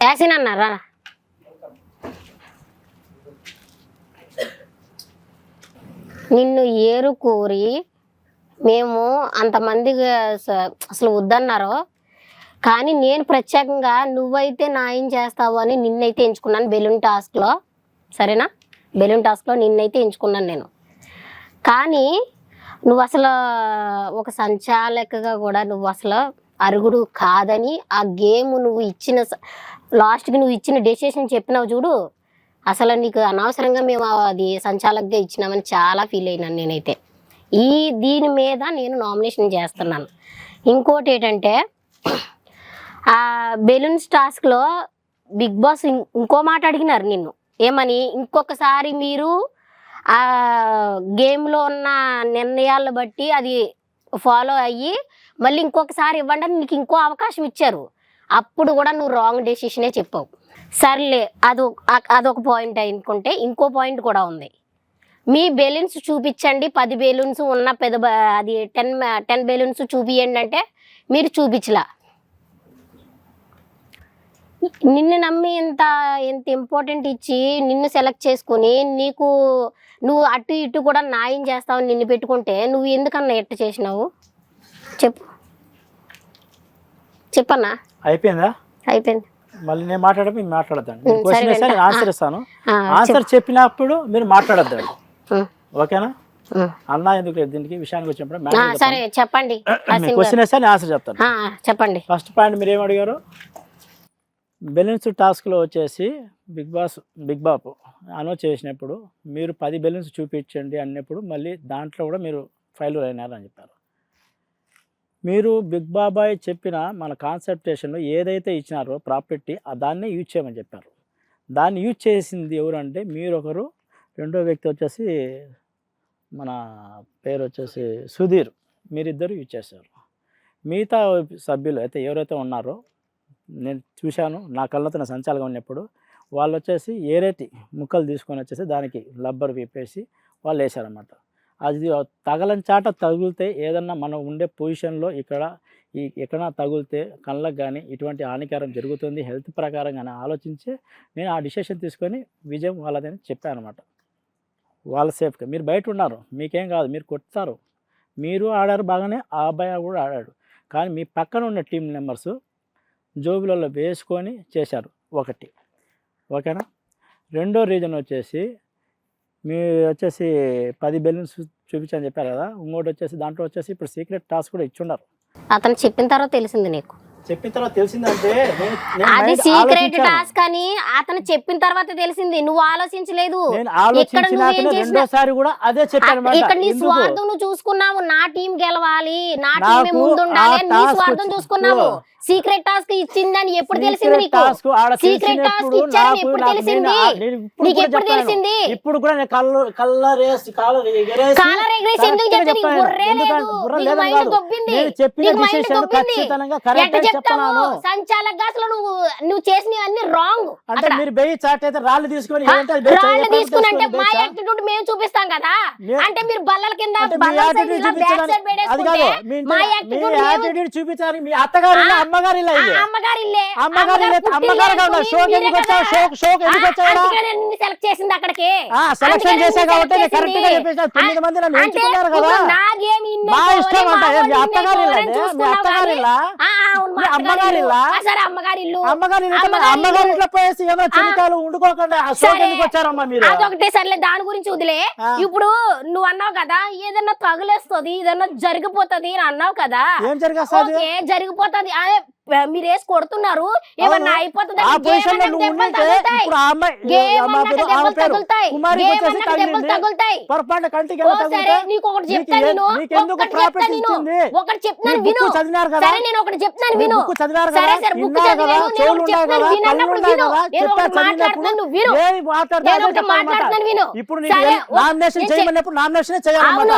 యాసిన్ అన్నారా నిన్ను ఏరు కోరి మేము అంతమందికి అసలు వద్దన్నారో. కానీ నేను ప్రత్యేకంగా నువ్వైతే న్యాయం చేస్తావు అని నిన్నైతే ఎంచుకున్నాను బెలూన్ టాస్క్లో. సరేనా? బెలూన్ టాస్క్లో నిన్నైతే ఎంచుకున్నాను నేను. కానీ నువ్వు అసలు ఒక సంచాలకగా కూడా నువ్వు అసలు అరుగుడు కాదని ఆ గేమ్ నువ్వు ఇచ్చిన స- లాస్ట్కి నువ్వు ఇచ్చిన డెసిషన్ చెప్పినావు చూడు. అసలు నీకు అనవసరంగా మేము అది సంచాలకంగా ఇచ్చినామని చాలా ఫీల్ అయినాను నేనైతే. ఈ దీని మీద నేను నామినేషన్ చేస్తున్నాను. ఇంకోటి ఏంటంటే ఆ బెలూన్స్ టాస్క్లో బిగ్ బాస్ ఇం- ఇంకో మాట అడిగినారు నిన్ను. ఏమని? ఇంకొకసారి మీరు ఆ గేమ్లో ఉన్న నిర్ణయాలను బట్టి అది ఫాలో అయ్యి మళ్ళీ ఇంకొకసారి ఇవ్వండి అని నీకు ఇంకో అవకాశం ఇచ్చారు. అప్పుడు కూడా నువ్వు రాంగ్ డెసిషనే చెప్పావు. సర్లే అది అదొక పాయింట్ అనుకుంటే ఇంకో పాయింట్ కూడా ఉంది. మీ బెలూన్స్ చూపించండి పది బెలూన్స్ ఉన్న పెద్ద బ- అది టెన్ టెన్ బెలూన్స్ చూపియండి అంటే మీరు చూపించలా. నిన్ను నమ్మి ఇంత ఇంత ఇంపార్టెంట్ ఇచ్చి నిన్ను సెలెక్ట్ చేసుకుని నీకు నువ్వు అటు ఇటు కూడా న్యాయం చేస్తావు నిన్ను పెట్టుకుంటే నువ్వు ఎందుకన్నా ఎట్ట చేసినావు? చెప్పు. చెప్పన్నా? అయిపోయిందా? అయిపోయింది. మళ్ళీ నేను మాట్లాడడం మీరు మాట్లాడద్దండి. క్వశ్చన్ సరే, ఆన్సర్ ఇస్తాను. ఆన్సర్ చెప్పినప్పుడు మీరు మాట్లాడద్దండి. ఓకేనా. అన్న ఎందుకు లేదు? దీనికి విషయానికి వచ్చినప్పుడు సరే చెప్పండి. క్వశ్చన్ వేస్తే నేను ఆన్సర్ చెప్తాను చెప్పండి. ఫస్ట్ పాయింట్ మీరు ఏం అడిగారు? బెలూన్స్ టాస్క్లో వచ్చేసి బిగ్ బాస్ బిగ్ బాప్ అనౌన్స్ చేసినప్పుడు మీరు పది బెలూన్స్ చూపించండి అన్నప్పుడు మళ్ళీ దాంట్లో కూడా మీరు ఫైల్ అయినారని చెప్పారు. మీరు బిగ్ బాబాయ్ చెప్పిన మన కాన్సెప్టేషన్లో ఏదైతే ఇచ్చినారో ప్రాపర్టీ దాన్నే యూజ్ చేయమని చెప్పారు. దాన్ని యూజ్ చేసింది ఎవరంటే మీరు ఒకరు రెండో వ్యక్తి వచ్చేసి మన పేరు వచ్చేసి సుధీర్ మీరిద్దరు యూజ్ చేశారు. మిగతా సభ్యులు అయితే ఎవరైతే ఉన్నారో నేను చూశాను నా కళ్ళతో నా సంచాలకం ఉన్నప్పుడు వాళ్ళు వచ్చేసి ఏరేటి ముక్కలు తీసుకొని వచ్చేసి దానికి లబ్బర్ విప్పేసి వాళ్ళు వేశారన్నమాట. అది తగలని చాట తగిలితే ఏదన్నా మనం ఉండే పొజిషన్లో ఇక్కడ ఈ ఎక్కడ తగిలితే కళ్ళకు కానీ ఇటువంటి హానికరం జరుగుతుంది. హెల్త్ ప్రకారం కానీ ఆలోచించి నేను ఆ డిసిషన్ తీసుకొని విజయం వాళ్ళదని చెప్పాను అనమాట వాళ్ళ సేఫ్గా. మీరు బయట ఉన్నారు. మీకేం కాదు. మీరు కొడతారు. మీరు ఆడారు బాగానే ఆ అబ్బాయి కూడా ఆడాడు. కానీ మీ పక్కన ఉన్న టీం మెంబర్స్ జోబులలో వేసుకొని చేశారు ఒకటి. ఓకేనా? రెండో రీజన్ వచ్చేసి మీరు వచ్చేసి పది బెలూన్స్ చూపించని చెప్పారు కదా ఇంకోటి వచ్చేసి దాంట్లో వచ్చేసి ఇప్పుడు సీక్రెట్ టాస్క్ కూడా ఇచ్చుండారు అతను చెప్పిన తర్వాత తెలిసింది నీకు. చెప్పిన తర్వాత తెలిసిందంటే అది సీక్రెట్. టాస్క్ అని అతను చెప్పిన తర్వాత తెలిసింది. నువ్వు ఆలోచించలేదు. ఇక్కడ రెండోసారి కూడా అదే చెప్పాను ఇక్కడ నీ స్వార్థం నువ్వు చూసుకున్నావు. నా టీం గెలవాలి. నా టీమే నాకు ముందు ఉండాలి ఆ అని నీ స్వార్థం చూసుకున్నావు. సీక్రెట్ టాస్క్ ఇచ్చిందని ఎప్పుడు తెలిసింది నీకు? సీక్రెట్ టాస్క్ ఇచ్చారని ఎప్పుడు తెలిసింది? నీకు ఎప్పుడు. తెలిసింది? ఇప్పుడు కూడా నేను ఎగరేసి కాలర్ ఎగరేసి ఎందుకు నీకు. బుర్రే లేదు. నీకు మైండ్. దొబ్బింది. నీకు మైండ్ దొబ్బింది. ఎట్ట చెప్తున్నాను. సంచాలక అసలు నువ్వు నువ్వు చేసినవన్నీ రాంగ్ అంటే మీరు బెయ్యి చాట్ అయితే రాళ్ళు తీసుకొని రాళ్ళు తీసుకుని అంటే మా. యాటిట్యూడ్ మేము చూపిస్తాం కదా అంటే మీరు బల్లల కింద అంటే మీ అత్తగారి అమ్మగారి ఇల్లు. అమ్మగారి ఇల్లే అమ్మగారి ఇల్లు అమ్మగారు షోకి ఎందుకు వచ్చావు. షోక్ షోక్ ఎందుకు వచ్చావు సెలెక్ట్ చేసింది అక్కడికి సెలక్షన్ చేసా కాబట్టి కరెక్ట్గా. చెప్పేసిన తొమ్మిది మంది నన్ను ఎంచుకున్నారు కదా ఇప్పుడు నా game ఇన్నే మా ఇష్టం అంట. మీ అత్తగారి ఇల్లా? మీ అత్తగారి ఇల్లా? అవును, అమ్మగారి ఇల్లు. సరే అమ్మగారి ఇల్లు అమ్మగారి ఇల్లు అయితే మరి అమ్మగారి అమ్మగారి ఇల్లు. ఇంట్లో పోయేసి ఏదో చిన్నకాయలు ఉండుకోకుండా ఆ షోక్ సరే. ఎందుకు వచ్చారమ్మా మీరు అదొకటే సర్లే దాని గురించి వదిలే ఆ. ఇప్పుడు నువ్వు అన్నావు కదా ఏదన్నా తగులేస్తుంది ఏదన్నా జరిగిపోతుంది అని అన్నావు కదా ఏం జరిగేస్తుంది ఓకే జరిగిపోతుంది అదే మీరు వేసి కొడుతున్నారు ఏమన్నా అయిపోతుంది? నీకు ఒకటి చెప్తాను ఒకటి విను. సరే నేను ఒకటి విను. సరే సరే బుక్ విను. మాట్లాడుతున్నాను విను. ఇప్పుడు నామినేషన్ చేయమన్నప్పుడు నామినేషన్ చేయాలన్నమాట.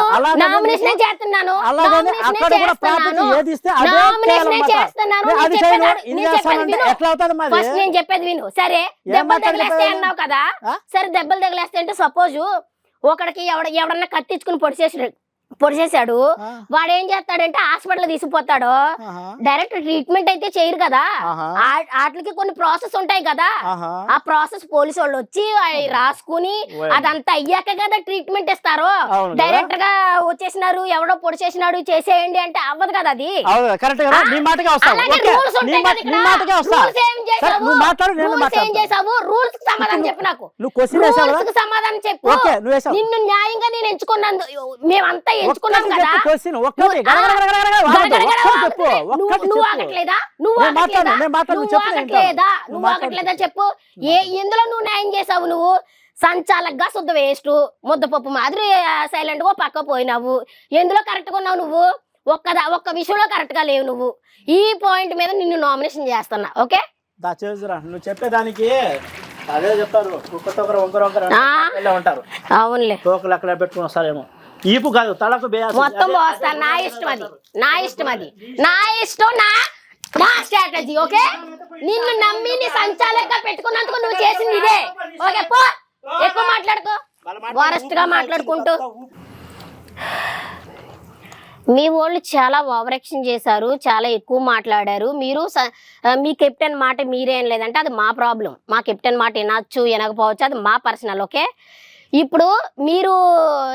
నామినేషన్ చేస్తున్నాను. అలాగనే నామినేషనే అక్కడ కూడా ప్రాపర్టీ చేస్తున్నాను. ఏది ఇస్తే అదే అది చెప్పేది చేయను అది- ఇది నేను చెప్పేది చేస్తానంటే విను. ఎట్లా అవుతుంది మరి ఫస్ట్ నేను చెప్పేది విను సరే దెబ్బలు తగిలేస్తే? అన్నావు కదా? సరే దెబ్బలు తగిలేస్తే అంటే సపోజ్ ఒకడికి ఎవడ ఎవడన్నా కత్తించుకుని పొడిచేసి పొడిచేశాడు. వాడు ఏం చేస్తాడంటే హాస్పిటల్ తీసుకుపోతాడు. డైరెక్ట్ ట్రీట్మెంట్ అయితే చేయరు కదా. వాటికి కొన్ని ప్రాసెస్ ఉంటాయి కదా. ఆ ప్రాసెస్ పోలీసు వాళ్ళు వచ్చి రాసుకుని. అదంతా అయ్యాక కదా ట్రీట్మెంట్ ఇస్తారు? డైరెక్ట్గా వచ్చేసినారు ఎవడో పొడి చేసినాడు చేసేయండి అంటే అవ్వదు కదా అది. రూల్స్ సమాధానం చెప్పు నాకు. సమాధానం చెప్పు. నిన్ను న్యాయంగా నేను ఎంచుకున్నాను. మేమంతా ఎంచుకున్నాం ఒక్కటి కదా? చెప్పు క్వశ్చన్ ఒక్కటి నువ్వు- చెప్పు. నువ్వు చెప్పు. ఆగట్లేదా? నువ్వు ఆగట్లేదా? నువ్వు ఆగట్లేదా? ఏ ఎందులో నువ్వు న్యాయం చేసావు నువ్వు? సంచాలకగా శుద్ధ వేస్ట్ ముద్దపప్పు మాదిరి సైలెంట్గా పక్క పోయినావు. ఎందులో కరెక్ట్గా ఉన్నావు నువ్వు? ఒక్క ఒక్క విషయంలో కరెక్ట్గా లేవు నువ్వు. ఈ పాయింట్ మీద నిన్ను నామినేషన్ చేస్తున్నా ఓకే? నువ్వు చెప్పేదానికి అదే చెప్తారు. ఉంటారు? అవునులే. తోకలు అక్కడ పెట్టుకుని వస్తారేమో. ఈపు కాదు తలకు. మొత్తం పోస్తాను నా ఇష్టం అది నా ఇష్టం అది నా ఇష్టం నా నా స్ట్రాటజీ ఓకే? నిన్ను నమ్మి నీ సంచాలకంగా పెట్టుకున్నందుకు నువ్వు చేసింది ఇదే. ఓకే పో. ఎక్కువ మాట్లాడుకో. వరస్ట్గా మాట్లాడుకుంటూ. మీ వాళ్ళు చాలా ఓవర్ యాక్షన్ చేశారు చాలా ఎక్కువ మాట్లాడారు. మీరు మీ కెప్టెన్ మాట మీరేం లేదంటే అది మా ప్రాబ్లం. మా కెప్టెన్ మాట వినొచ్చు వినకపోవచ్చు అది మా పర్సనల్ ఓకే? ఇప్పుడు మీరు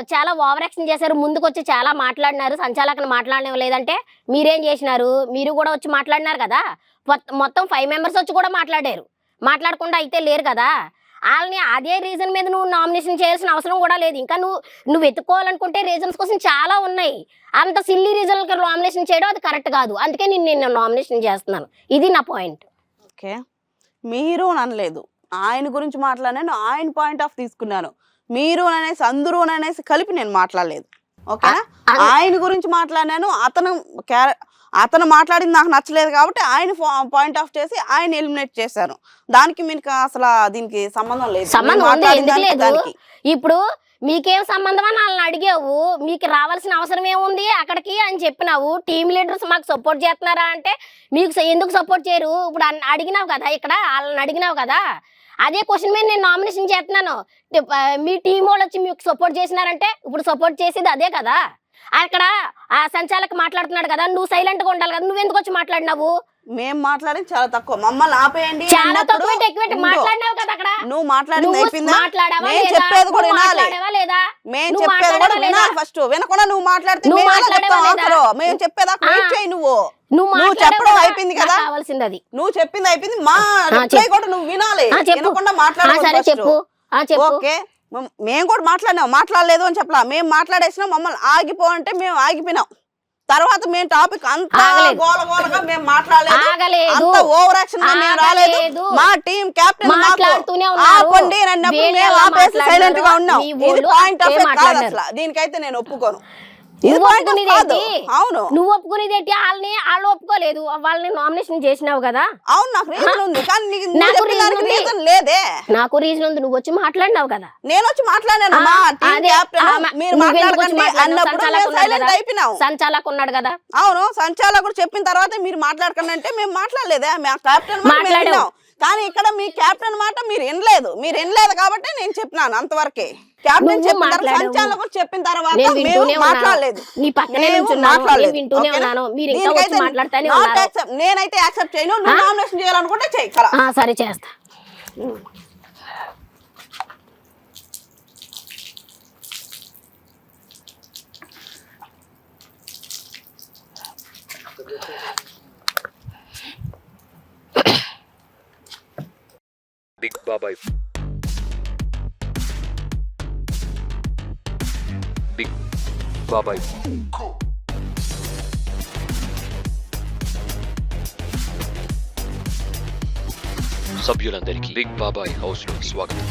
చాలా ఓవర్ యాక్షన్ చేశారు ముందుకు వచ్చి చాలా మాట్లాడినారు సంచాలకులు మాట్లాడడం లేదంటే మీరేం చేసినారు? మీరు కూడా వచ్చి మాట్లాడినారు కదా? మొత్తం- మొత్తం ఫైవ్ మెంబర్స్ వచ్చి కూడా మాట్లాడారు. మాట్లాడకుండా అయితే లేరు కదా? వాళ్ళని అదే రీజన్ మీద నువ్వు నామినేషన్ చేయాల్సిన అవసరం కూడా లేదు. ఇంకా నువ్వు నువ్వు వెతుక్కోవాలనుకుంటే రీజన్స్ కోసం చాలా ఉన్నాయి. అంత సిల్లీ రీజన్లకి నామినేషన్ చేయడం అది కరెక్ట్ కాదు. అందుకే నేను నేను నామినేషన్ చేస్తున్నాను. ఇది నా పాయింట్ ఓకే. మీరు అనలేదు ఆయన గురించి మాట్లాడాను ఆయన పాయింట్ ఆఫ్ తీసుకున్నాను. మీరు అనేసి అందరూ అనేసి కలిపి నేను మాట్లాడలేదు. ఓకేనా? ఆయన గురించి మాట్లాడాను అతను క్యారె అతను మాట్లాడింది నాకు నచ్చలేదు కాబట్టి ఆయన పాయింట్ ఆఫ్ చేసి ఆయన ఎలిమినేట్ చేశారు. దానికి మీకు అసలు దీనికి సంబంధం లేదు. సంబంధం లేదు. ఇప్పుడు మీకేం సంబంధం అని వాళ్ళని అడిగావు. మీకు రావాల్సిన అవసరం ఏముంది? అక్కడికి అని చెప్పినావు. టీమ్ లీడర్స్ మాకు సపోర్ట్ చేస్తున్నారా అంటే మీకు ఎందుకు సపోర్ట్ చేయరు? ఇప్పుడు అడిగినావు కదా ఇక్కడ? వాళ్ళని అడిగినావు కదా? అదే క్వశ్చన్ మీద నేను నామినేషన్ చేస్తున్నాను. మీ టీం వాళ్ళు వచ్చి మీకు సపోర్ట్ చేసినారంటే ఇప్పుడు సపోర్ట్ చేసేది అదే కదా. అక్కడ ఆ సంచాలకు మాట్లాడుతున్నాడు కదా నువ్వు సైలెంట్గా ఉండాలి కదా నువ్వు ఎందుకు వచ్చి మాట్లాడినావు? మేము మాట్లాడింది చాలా తక్కువ మమ్మల్ని ఆపేయండి చాలా తక్కువ ఎక్కువ. మాట్లాడినావు కదా అక్కడ నువ్వు మాట్లాడింది అయిపోయిందా నేను? చెప్పేది కూడా వినాలి మేము చెప్పేది కూడా వినాలి? ఫస్ట్ వినకుండా నువ్వు మాట్లాడితే నువ్వు మేము చెప్తాం? ఆన్సరు మేము చెప్పేదాకా. వెయిట్ చేయి నువ్వు నువ్వు చెప్పడం అయిపోయింది కదా? కావాల్సింది అది నువ్వు చెప్పింది అయిపోయింది మా రిప్లై. కూడా నువ్వు వినాలి. వినకుండా. చెప్పు చెప్పు ఓకే మేము కూడా మాట్లాడినాం మాట్లాడలేదు అని చెప్పలా మేము మాట్లాడేసినా మమ్మల్ని ఆగిపో అంటే మేము ఆగిపోయినాం తర్వాత మేము టాపిక్ అంత. గోల గోలగా మేము మాట్లాడలేదు అంత ఓవర్ యాక్షన్గా మేము రాలేదు. మా టీం కెప్టెన్ మాట్లాడుతూనే. ఆపండి అని సైలెంట్గా ఉన్నాం ఇది పాయింట్ ఆఫ్ కాదు. అసలు దీనికైతే నేను ఒప్పుకోను ఇది ఒప్పుకునేది ఏంటి? అవును. నువ్వు ఒప్పుకునేది ఏంటి? వాళ్ళని వాళ్ళు ఒప్పుకోలేదు. వాళ్ళని నామినేషన్ చేసినావు కదా? అవును నాకు రీజన్ ఉంది. కానీ నీకు నువ్వు నాకు చెప్పిన reason దానికి ఉంది. రీజన్ లేదే. నాకు రీజన్ ఉంది. నువ్వు వచ్చి మాట్లాడినావు కదా? నేను వచ్చి మాట్లాడాను ఆ, మా టీం అదే, కెప్టెన్ ఆ, మా- మీరు నువ్వెందుకు వచ్చి మాట్లాడకండి. మాట్లాడినావు? అన్నప్పుడు సంచాలకులు మేము ఉన్నారు సైలెంట్ కదా? అయిపోయినాం. సంచాలక్ ఉన్నాడు కదా? అవును సంచాలకుడు చెప్పిన తర్వాత మీరు మాట్లాడకండి అంటే మేము మాట్లాడలేదే. మా కెప్టెన్ మాట్లాడావు. కానీ ఇక్కడ మీ కెప్టెన్ మాట మీరు వినలేదు. మీరు వినలేదు కాబట్టి నేను చెప్పినాను అంతవరకే. కెప్టెన్ నువ్వు చెప్పిన తర్వాత చెప్పిన తర్వాత మేము. మాట్లాడలేదు. మాట్లాడలేదు. నేనైతే యాక్సెప్ట్ చేయను. నువ్వు నామినేషన్ చేయాలనుకుంటే ఆ, సరే చేస్తా. బిగ్ బాబాయ్ బిగ్ బాబాయ్ సభ్యులందరికీ బిగ్ బాబాయ్ హౌస్లో స్వాగతం